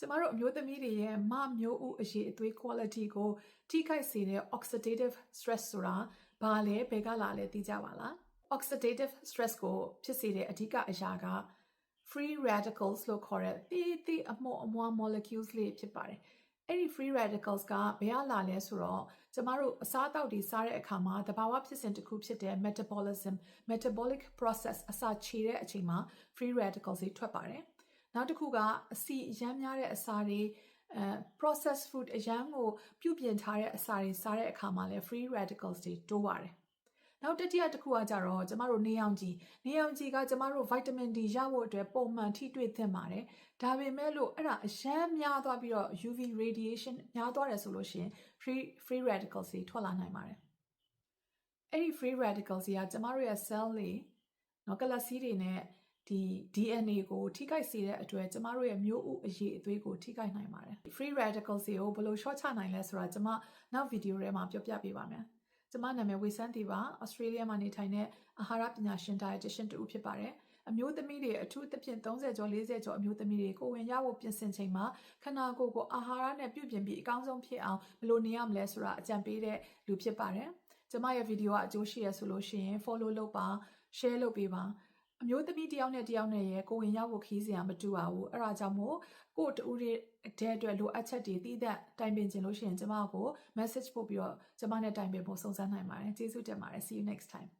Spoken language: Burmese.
ကျမတို့အမျိုးသမီးတွေရဲ့မမျိုးဥအရေးအသွေး quality ကိုထိခိုက်စေတဲ့ oxidative stress ဆိုတာဘာလဲဘယ်ကလာလဲသိကြပါလား oxidative stress ကိုဖြစ်စေတဲ့အဓိကအရာက free radicals လို့ခေါ်တဲ့တေးသေးအမော့အမွှား molecules လေးဖြစ်ပါတယ်အဲ့ဒီ free radicals ကဘယ်ကလာလဲဆိုတော့ကျမတို့အစားအသောက်တွေစားတဲ့အခါမှာတဘာဝဖြစ်စဉ်တစ်ခုဖြစ်တဲ့ metabolism metabolic process အစာခြေတဲ့အချိန်မှာ free radicals တွေထွက်ပါတယ် နောက်တစ်ခုကအစီအရမ်းများတဲ့အစာတွေအဲ processed food အရမ်းကိုပြုပြင်ထားတဲ့အစာတွေစားတဲ့အခါမှာလည်း free radicals တွေတိုးပါတယ်နောက်တတိယတစ်ခုကကြတော့ကျမတို့နေအောင်ကြီးနေအောင်ကြီးကကျမတို့ vitamin D ရဖို့အတွက်ပုံမှန်ထိတွေ့သင့်ပါတယ်ဒါပေမဲ့လို့အဲ့ဒါအရန်များသွားပြီးတော့ UV radiation များသွားတယ်ဆိုလို့ရှိရင် free free radicals တွေထွက်လာနိုင်ပါတယ်အဲ့ဒီ free radicals တွေကကျမတို့ရဲ့ cell တွေနော်ကလပ်စီးတွေနဲ့ ဒီ DNA ကိုထိခိုက်စေတဲ့အတွက်ကျမတို့ရဲ့မျိုးဥအရေးအသွေးကိုထိခိုက်နိုင်ပါတယ် free radicals တွေကိုဘယ်လို short ချနိုင်လဲဆိုတာကျမနောက်ဗီဒီယိုထဲမှာပြောပြပေးပါမယ်ကျမနာမည်ဝေဆန်းတီပါဩစတြေးလျမှာနေထိုင်တဲ့အာဟာရပညာရှင် dietitian တူဖြစ်ပါတယ်အမျိုးသမီးတွေအထူးသဖြင့်30ကျော်40ကျော်အမျိုးသမီးတွေကိုဝင်ရဖို့ပြင်ဆင်ချိန်မှာခန္ဓာကိုယ်ကိုအာဟာရနဲ့ပြုပြင်ပြီးအကောင်းဆုံးဖြစ်အောင်ဘယ်လိုနေရမလဲဆိုတာအကြံပေးတဲ့လူဖြစ်ပါတယ်ကျမရဲ့ဗီဒီယိုကအကျိုးရှိရဆိုလို့ရှိရင် follow လုပ်ပါ share လုပ်ပေးပါ အမျိုးသမီးတယောက်နဲ့တယောက်နဲ့ရဲ့ကိုဝင်ရောက်ဖို့ခီးစရာမတူပါဘူးအဲ့ဒါကြောင့်မို့ကို့တူရဲ့တဲ့အတွက်လိုအပ်ချက်တွေတည်တဲ့တိုင်ပင်ခြင်းလို့ရှိရင်ကျမကို message ပို့ပြီးတော့ကျမနဲ့တိုင်ပင်ဖို့စုံစမ်းနိုင်ပါတယ်ကျေးဇူးတင်ပါတယ် see you next time